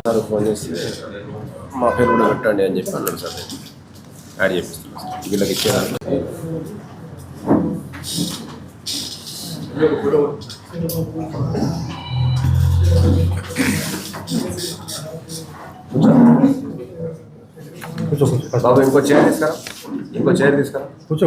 Sir phone చేసి మా పేరు కూడా పెట్టండి అని చెప్పి అన్నాడు సార్ నేను యాడ్ చేపిస్తున్నాను సార్ వీళ్ళకి ఇచ్చేదాన్ని కూర్చో కూర్చో ఫస్ట్ బాబు ఇంకో చైర్ తీసుకురా ఇంకో చైర్ తీసుకురా కూర్చో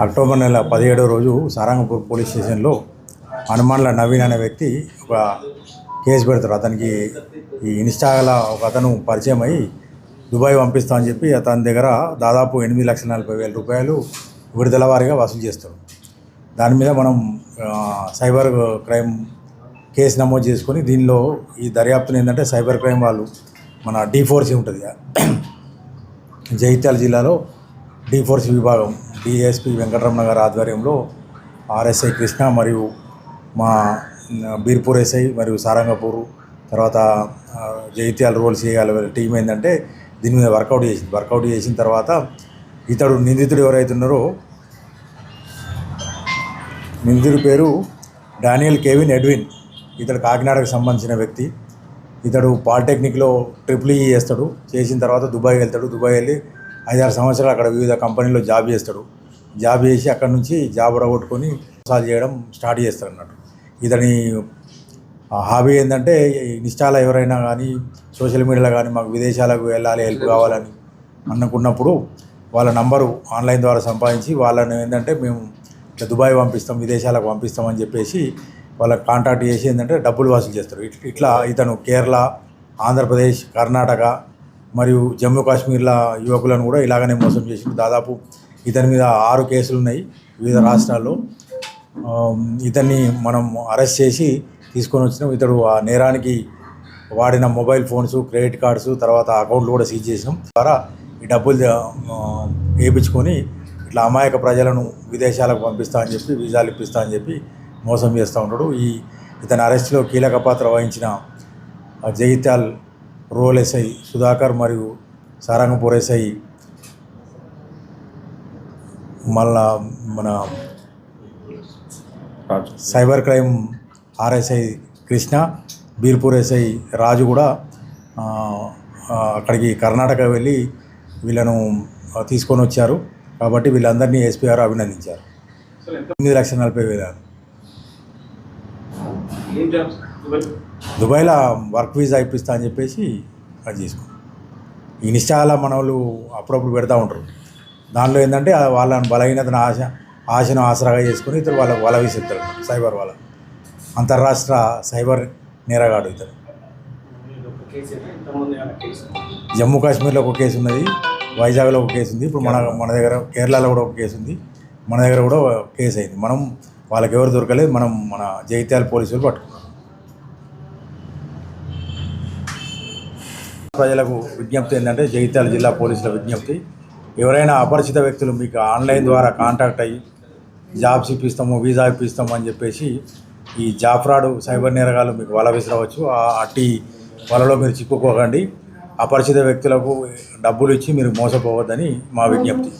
అక్టోబర్ నెల పదిహేడో రోజు సారంగపూర్ పోలీస్ స్టేషన్లో హనుమాన్ల నవీన్ అనే వ్యక్తి ఒక కేసు పెడతారు. అతనికి ఈ ఇన్స్టాగల ఒక అతను పరిచయం అయ్యి దుబాయ్ పంపిస్తామని చెప్పి తన దగ్గర దాదాపు ఎనిమిది లక్షల నలభై వేల రూపాయలు విడుదల వారిగా వసూలు చేస్తాడు దాని మీద మనం సైబర్ క్రైమ్ కేసు నమోదు చేసుకొని దీనిలో ఈ దర్యాప్తును ఏంటంటే సైబర్ క్రైమ్ వాళ్ళు మన డీ ఫోర్సీ ఉంటుంది. జగిత్యాల జిల్లాలో డిఫోర్సీ విభాగం డిఎస్పి వెంకటరమణ గారి ఆధ్వర్యంలో ఆర్ఎస్ఐ కృష్ణ మరియు మా బీర్పూర్ ఎస్ఐ మరియు సారంగపూర్ తర్వాత జగిత్యాల రోల్ చేయాలి టీం ఏంటంటే దీని మీద వర్కౌట్ చేసింది వర్కౌట్ చేసిన తర్వాత ఇతడు నిందితుడు ఎవరైతే ఉన్నారో నిందితుడి పేరు డానియల్ కేవిన్ ఎడ్విన్. ఇతడు కాకినాడకు సంబంధించిన వ్యక్తి. ఇతడు పాలిటెక్నిక్లో ట్రిపుల్ ఈ చేస్తాడు. చేసిన తర్వాత దుబాయ్ వెళ్తాడు. దుబాయ్ వెళ్ళి ఐదారు సంవత్సరాలు అక్కడ వివిధ కంపెనీలో జాబ్ చేస్తాడు. జాబ్ చేసి అక్కడ నుంచి జాబ్ రగొట్టుకొని మోసాలు చేయడం స్టార్ట్ చేస్తాడు అన్నట్టు ఇతని హాబీ ఏంటంటే ఇన్స్టాలో ఎవరైనా కానీ సోషల్ మీడియాలో కానీ మాకు విదేశాలకు వెళ్ళాలి హెల్ప్ కావాలని అనుకున్నప్పుడు వాళ్ళ నంబరు ఆన్లైన్ ద్వారా సంపాదించి వాళ్ళని ఏంటంటే మేము ఇట్లా దుబాయ్ పంపిస్తాం విదేశాలకు పంపిస్తామని చెప్పేసి వాళ్ళకి కాంటాక్ట్ చేసి ఏంటంటే డబ్బులు వసూలు చేస్తారు. ఇట్- ఇట్లా ఇతను కేరళ ఆంధ్రప్రదేశ్ కర్ణాటక మరియు జమ్మూ కాశ్మీర్ల యువకులను కూడా ఇలాగనే మోసం చేసి దాదాపు ఇతని మీద ఆరు కేసులు ఉన్నాయి వివిధ రాష్ట్రాల్లో. ఇతన్ని మనం అరెస్ట్ చేసి తీసుకొని వచ్చినాం. ఇతడు ఆ నేరానికి వాడిన మొబైల్ ఫోన్స్ క్రెడిట్ కార్డ్స్ తర్వాత అకౌంట్లు కూడా సీజ్ చేసినాం. ద్వారా ఈ డబ్బులు వేయించుకొని ఇట్లా అమాయక ప్రజలను విదేశాలకు పంపిస్తా అని చెప్పి వీసాలు ఇప్పిస్తా అని చెప్పి మోసం చేస్తూ ఉంటాడు. ఈ ఇతని అరెస్ట్లో కీలక పాత్ర వహించిన జగిత్యాల్ రూరల్ ఎస్ఐ సుధాకర్ మరియు సారంగపూర్ ఎస్ఐ మళ్ళా మన cyber crime RSI Krishna Birpur SI Raju కూడా అక్కడికి కర్ణాటక వెళ్ళి వీళ్ళను తీసుకొని వచ్చారు. కాబట్టి వీళ్ళందరినీ ఎస్పీ గారు అభినందించారు. ఎనిమిది లక్షల నలభై వేల. దుబాయ్లో వర్క్ వీసా ఇప్పిస్తా అని చెప్పేసి అది చేసుకో ఇన్స్టాలో మన వాళ్ళు అప్పుడప్పుడు పెడతా ఉంటారు. దానిలో ఏంటంటే వాళ్ళని బలహీనతను ఆశ ఆశను ఆసరాగా చేసుకుని ఇతరు వాళ్ళకి వల విసిస్తారు సైబర్ వాళ్ళ అంతర్రాష్ట్ర సైబర్ నేరగాడు ఇతను. జమ్మూ కాశ్మీర్లో ఒక కేసు ఉన్నది వైజాగ్లో ఒక కేసు ఉంది ఇప్పుడు మన మన దగ్గర కేరళలో కూడా ఒక కేసు ఉంది. మన దగ్గర కూడా కేసు అయింది. మనం వాళ్ళకి ఎవరు దొరకలేదు మనం మన జగిత్యాల పోలీసులు పట్టుకున్నాం. ప్రజలకు విజ్ఞప్తి ఏంటంటే జగిత్యాల జిల్లా పోలీసుల విజ్ఞప్తి ఎవరైనా అపరిచిత వ్యక్తులు మీకు ఆన్లైన్ ద్వారా కాంటాక్ట్ అయ్యి జాబ్స్ ఇప్పిస్తాము వీసా ఇప్పిస్తాము అని చెప్పేసి ఈ జాఫ్రాడు సైబర్ నేరగాలు మీకు వల విసిరవచ్చు. ఆ అట్టి వలలో మీరు చిక్కుకోకండి. అపరిచిత వ్యక్తులకు డబ్బులు ఇచ్చి మీరు మోసపోవద్దని మా విజ్ఞప్తి.